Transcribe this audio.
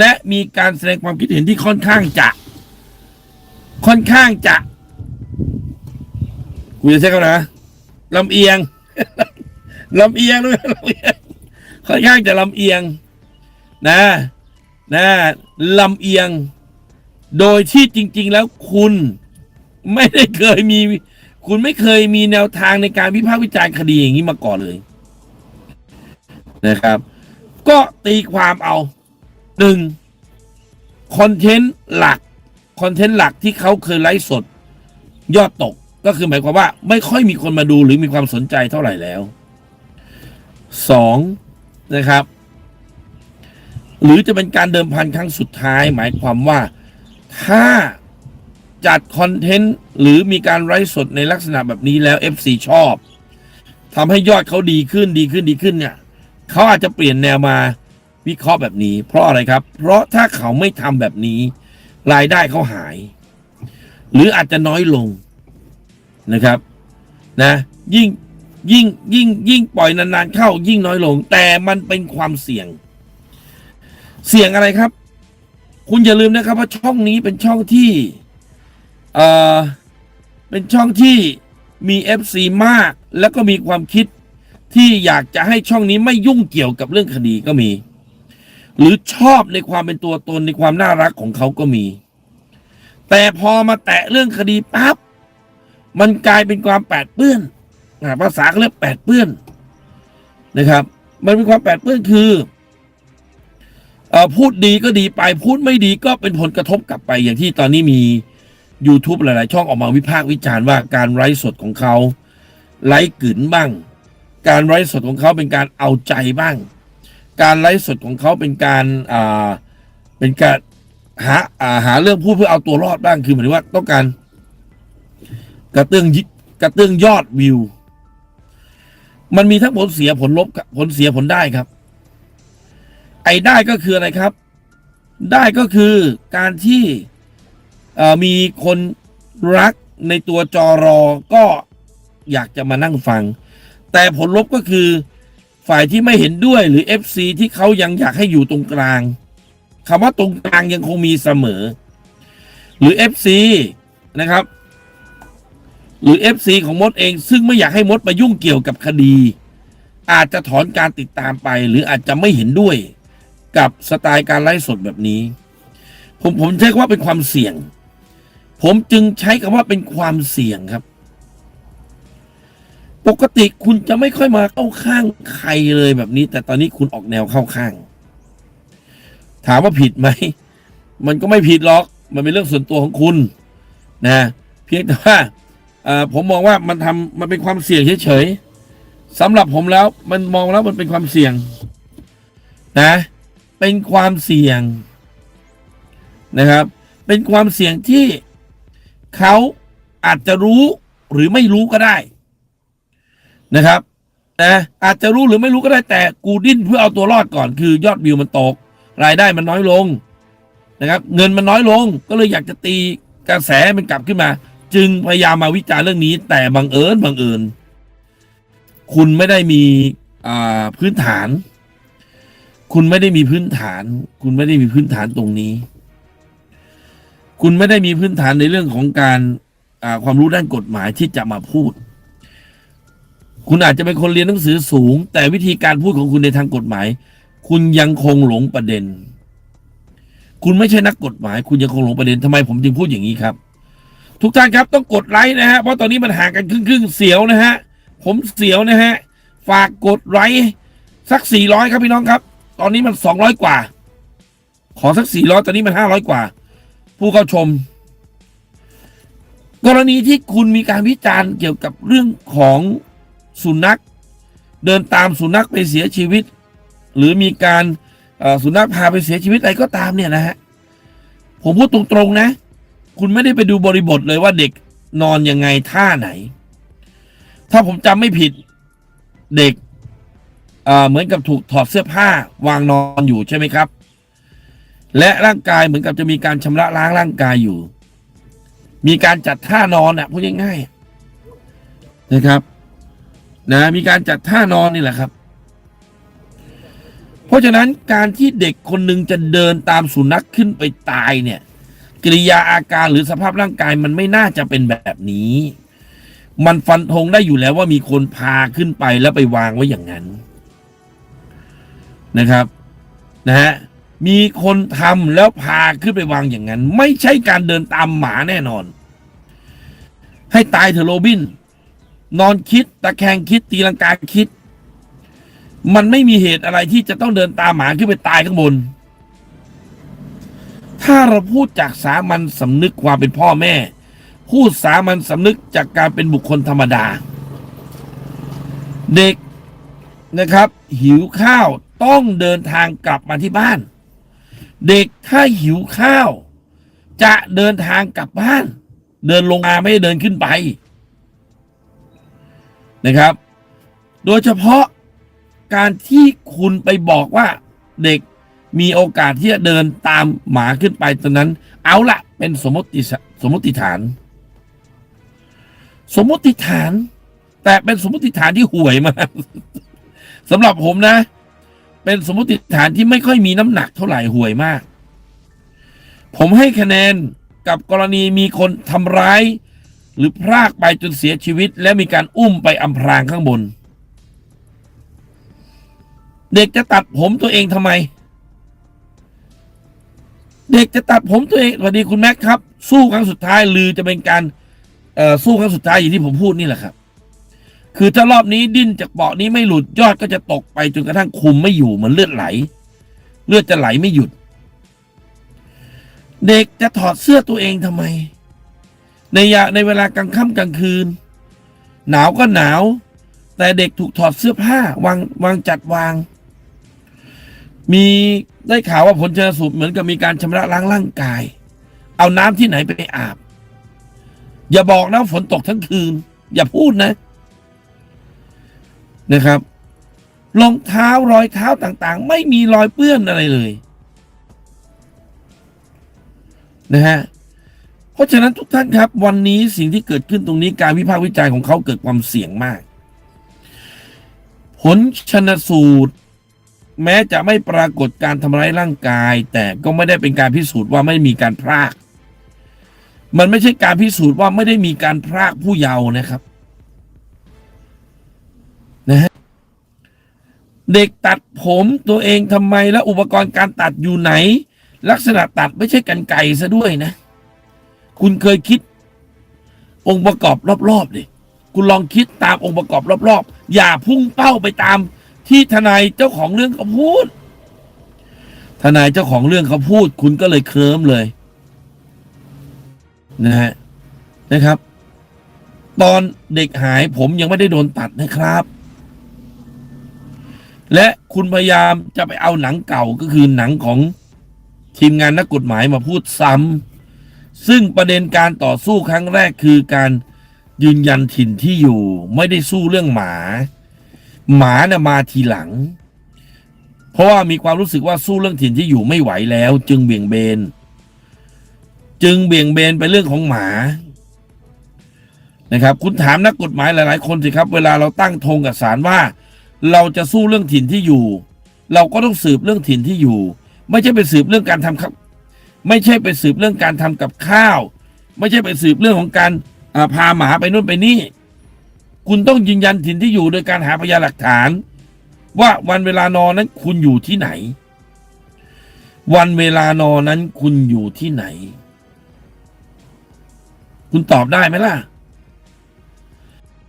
และมีการแสดงความคิดเห็นที่ค่อนข้างจะ ค่อนข้างจะกูจะใช้คำนะลำเอียงลำเอียงด้วยลำเอียงค่อนข้างจะลำเอียง นะ นะลำเอียง โดยที่จริง ๆ แล้วคุณไม่ได้เคยมี คุณไม่เคยมีแนวทางในการวิพากษ์วิจารณ์คดีอย่างนี้มาก่อนเลย นะครับ ก็ตีความเอา หนึ่งคอนเทนต์หลักคอนเทนต์หลักที่เขาเคยไลฟ์สด ยอดตกก็คือหมายความว่า ไม่ค่อยมีคนมาดูหรือมีความสนใจเท่าไหร่แล้วสองนะครับ หรือจะเป็นการเดิมพันครั้งสุดท้าย หมายความว่าถ้าจัดคอนเทนต์หรือมีการไลฟ์สดในลักษณะแบบนี้แล้ว FC ชอบทำให้ยอดเขาดีขึ้นดีขึ้นดีขึ้นเนี่ยเขาอาจจะเปลี่ยนแนวมา วิเคราะห์แบบนี้ เพราะอะไรครับ เพราะถ้าเขาไม่ทำแบบนี้ รายได้เขาหาย หรืออาจจะน้อยลงนะครับ นะ ยิ่งยิ่งยิ่งยิ่งปล่อยนานๆเข้า ยิ่งน้อยลง แต่มันเป็นความเสี่ยง เสี่ยงอะไรครับ คุณอย่าลืมนะครับ ว่าช่องนี้เป็นช่องที่เอ่อเป็นช่องที่มี FC มาก แล้วก็มีความคิดที่อยากจะให้ช่องนี้ไม่ยุ่งเกี่ยวกับเรื่องคดีก็มี หรือชอบในความเป็นตัวตนในความน่ารักของเขาก็มี แต่พอมาแตะเรื่องคดีปั๊บมันกลายเป็นความแปดเปื้อนภาษาเขาเรียกแปดเปื้อนนะครับ มันเป็นความแปดเปื้อนคือเอ่อพูดดีก็ดีไปพูดไม่ดีก็เป็นผลกระทบกลับไป อย่างที่ตอนนี้มี YouTube หลาย ๆ ช่องออกมาวิพากษ์วิจารณ์ว่าการไลฟ์สดของเขาไลฟ์กึ๋นบ้าง การไลฟ์สดของเขาเป็นการเอาใจบ้าง การไลฟ์สดของเขาเป็นการอ่าเป็นการหาอ่าหาเรื่องพูดเพื่อเอาตัวรอดบ้างคือหมายถึงว่าต้องการ กระเตื้องยิกระเตื้องยอดวิว มันมีทั้งผลเสียผลลบกับผลเสียผลได้ครับ ไอ้ได้ก็คืออะไรครับ ได้ก็คือการที่มีคนรักในตัวจอรอก็อยากจะมานั่งฟัง แต่ผลลบก็คือ ฝ่ายที่ไม่เห็นด้วยหรือ FC ที่เขายังอยากให้อยู่ตรงกลางคำว่าตรงกลางยังคงมีเสมอ หรือ FC นะครับ หรือ FC ของมดเอง ซึ่งไม่อยากให้มดมายุ่งเกี่ยวกับคดี อาจจะถอนการติดตามไป หรืออาจจะไม่เห็นด้วยกับสไตล์การไลฟ์สดแบบนี้ ผมผมใช้คำว่าเป็นความเสี่ยง ผมจึงใช้คำว่าเป็นความเสี่ยงครับ ปกติคุณจะไม่ค่อยมาเข้าข้างใครเลยแบบนี้ แต่ตอนนี้คุณออกแนวเข้าข้าง ถามว่าผิดไหม มันก็ไม่ผิดหรอก มันเป็นเรื่องส่วนตัวของคุณ นะ เพียงแต่ว่าผมมองว่ามันทำมันเป็นความเสี่ยงเฉยๆสำหรับผมแล้วมันมองแล้วมันเป็นความเสี่ยง นะ เป็นความเสี่ยงนะครับ เป็นความเสี่ยงที่เขาอาจจะรู้หรือไม่รู้ก็ได้ นะครับนะอาจจะรู้หรือไม่รู้ก็ได้แต่กูดิ้นเพื่อเอาตัวรอดก่อน คือยอดวิวมันตก รายได้มันน้อยลงนะครับ เงินมันน้อยลงก็เลยอยากจะตีกระแสมันกลับขึ้นมา จึงพยายามมาวิจารณ์เรื่องนี้ แต่บังเอิญบังเอิญคุณไม่ได้มีพื้นฐาน คุณไม่ได้มีพื้นฐาน คุณไม่ได้มีพื้นฐานตรงนี้ คุณไม่ได้มีพื้นฐานในเรื่องของการความรู้ด้านกฎหมายที่จะมาพูด คุณอาจจะเป็นคนเรียนหนังสือสูง แต่วิธีการพูดของคุณในทางกฎหมาย คุณยังคงหลงประเด็น คุณไม่ใช่นักกฎหมาย คุณยังคงหลงประเด็นทำไมผมจึงพูดอย่างนี้ครับ ทุกท่านครับต้องกดไลค์นะฮะเพราะตอนนี้มันห่างกันครึ่งครึ่งๆเสียวนะฮะผมเสียวนะฮะฝากกดไลค์สักสี่ร้อยครับพี่น้องครับ ตอนนี้มันสองร้อยกว่า ขอสักสี่ร้อยตอนนี้มันห้าร้อยกว่า ผู้เข้าชมกรณีที่คุณมีการวิจารณ์เกี่ยวกับเรื่องของ สุนัข เดินตามสุนัขไปเสียชีวิต หรือมีการสุนัขพาไปเสียชีวิตอะไรก็ตามเนี่ยนะฮะผมพูดตรงๆนะ คุณไม่ได้ไปดูบริบทเลยว่าเด็กนอนยังไงท่าไหน ถ้าผมจำไม่ผิดเด็กเอ่อเหมือนกับถูกถอดเสื้อผ้าวางนอนอยู่ใช่ไหมครับ และร่างกายเหมือนกับจะมีการชำระล้างร่างกายอยู่ มีการจัดท่านอนอะพูดง่ายๆนะครับ นะมีการจัดท่านอนนี่แหละครับ เพราะฉะนั้นการที่เด็กคนหนึ่งจะเดินตามสุนัขขึ้นไปตายเนี่ย กิริยาอาการหรือสภาพร่างกายมันไม่น่าจะเป็นแบบนี้ มันฟันธงได้อยู่แล้วว่ามีคนพาขึ้นไปแล้วไปวางไว้อย่างนั้นนะครับนะฮะมีคนทำแล้วพาขึ้นไปวางอย่างนั้น ไม่ใช่การเดินตามหมาแน่นอน ให้ตายเถอะโรบิน นอนคิดตะแคงคิดตีลังกาคิด มันไม่มีเหตุอะไรที่จะต้องเดินตามหมาขึ้นไปตายข้างบน ถ้าเราพูดจากสามัญสำนึกความเป็นพ่อแม่ พูดสามัญสำนึกจากการเป็นบุคคลธรรมดา เด็กนะครับ หิวข้าวต้องเดินทางกลับมาที่บ้าน เด็กถ้าหิวข้าว จะเดินทางกลับบ้าน เดินลงมาไม่ได้เดินขึ้นไป นะครับ โดยเฉพาะการที่คุณไปบอกว่าเด็กมีโอกาสที่จะเดินตามหมาขึ้นไปตอนนั้น เอาละเป็นสมมติสมมติฐาน สมมติฐาน แต่เป็นสมมติฐานที่ห่วยมากสำหรับผมนะ เป็นสมมติฐานที่ไม่ค่อยมีน้ำหนักเท่าไหร่ห่วยมาก ผมให้คะแนนกับกรณีมีคนทำร้าย หรือพรากไปจนเสียชีวิต และมีการอุ้มไปอำพรางข้างบน เด็กจะตัดผมตัวเองทำไม เด็กจะตัดผมตัวเองสวัสดีคุณแม็กครับ สู้ครั้งสุดท้ายหรือจะเป็นการสู้ครั้งสุดท้ายอย่างที่ผมพูดนี่แหละครับ คือถ้ารอบนี้ดิ้นจากเบาะนี้ไม่หลุดยอดก็จะตกไปจนกระทั่งคุมไม่อยู่เหมือนเลือดไหล เลือดจะไหลไม่หยุด เด็กจะถอดเสื้อตัวเองทำไม ในยาในเวลากลางค่ำกลางคืน หนาวก็หนาว แต่เด็กถูกถอดเสื้อผ้าวางวางจัดวาง มีได้ข่าวว่าผลชนสูตรเหมือนกับมีการชำระล้างร่างกาย เอาน้ำที่ไหนไปอาบ อย่าบอกนะฝนตกทั้งคืน อย่าพูดนะ นะครับรองเท้ารอยเท้าต่างๆ ไม่มีรอยเปื้อนอะไรเลย นะฮะ เพราะฉะนั้นทุกท่านครับ วันนี้สิ่งที่เกิดขึ้นตรงนี้การวิพากษ์วิจารณ์ของเขาเกิดความเสี่ยงมาก ผลชนสูตร แม้จะไม่ปรากฏการทำร้ายร่างกาย แต่ก็ไม่ได้เป็นการพิสูจน์ว่าไม่มีการพราก มันไม่ใช่การพิสูจน์ว่าไม่ได้มีการพรากผู้เยาว์นะครับนะฮะเด็กตัดผมตัวเองทำไมแล้วอุปกรณ์การตัดอยู่ไหน ลักษณะตัดไม่ใช่กันไก่ซะด้วยนะ คุณเคยคิด องค์ประกอบรอบๆดิคุณลองคิดตามองค์ประกอบรอบๆ อย่าพุ่งเป้าไปตามที่ทนายเจ้าของเรื่องเขาพูด ทนายเจ้าของเรื่องเขาพูด คุณก็เลยเคลิ้มเลย นะฮะนะครับ ตอนเด็กหายผมยังไม่ได้โดนตัดนะครับ และคุณพยายามจะไปเอาหนังเก่าก็คือหนังของทีมงานนักกฎหมายมาพูดซ้ำ ซึ่งประเด็นการต่อสู้ครั้งแรกคือการยืนยันถิ่นที่อยู่ ไม่ได้สู้เรื่องหมา หมานี่ยมาทีหลัง เพราะว่ามีความรู้สึกว่าสู้เรื่องถิ่นที่อยู่ไม่ไหวแล้ว จึงเบี่ยงเบน จึงเบี่ยงเบนไปเรื่องของหมานะครับ คุณถามนักกฎหมายหลาย ๆ คนสิครับ เวลาเราตั้งธงกับศาลว่า เราจะสู้เรื่องถิ่นที่อยู่ เราก็ต้องสืบเรื่องถิ่นที่อยู่ ไม่ใช่ไปสืบเรื่องการทำคับ ไม่ใช่ไปสืบเรื่องการทำกับข้าว ไม่ใช่ไปสืบเรื่องของการพาหมาไปนู่นไปนี่ คุณต้องยืนยันถิ่นที่อยู่โดยการหาพยานหลักฐาน ว่าวันเวลานอนนั้นคุณอยู่ที่ไหน วันเวลานอนนั้นคุณอยู่ที่ไหน คุณตอบได้ไหมล่ะ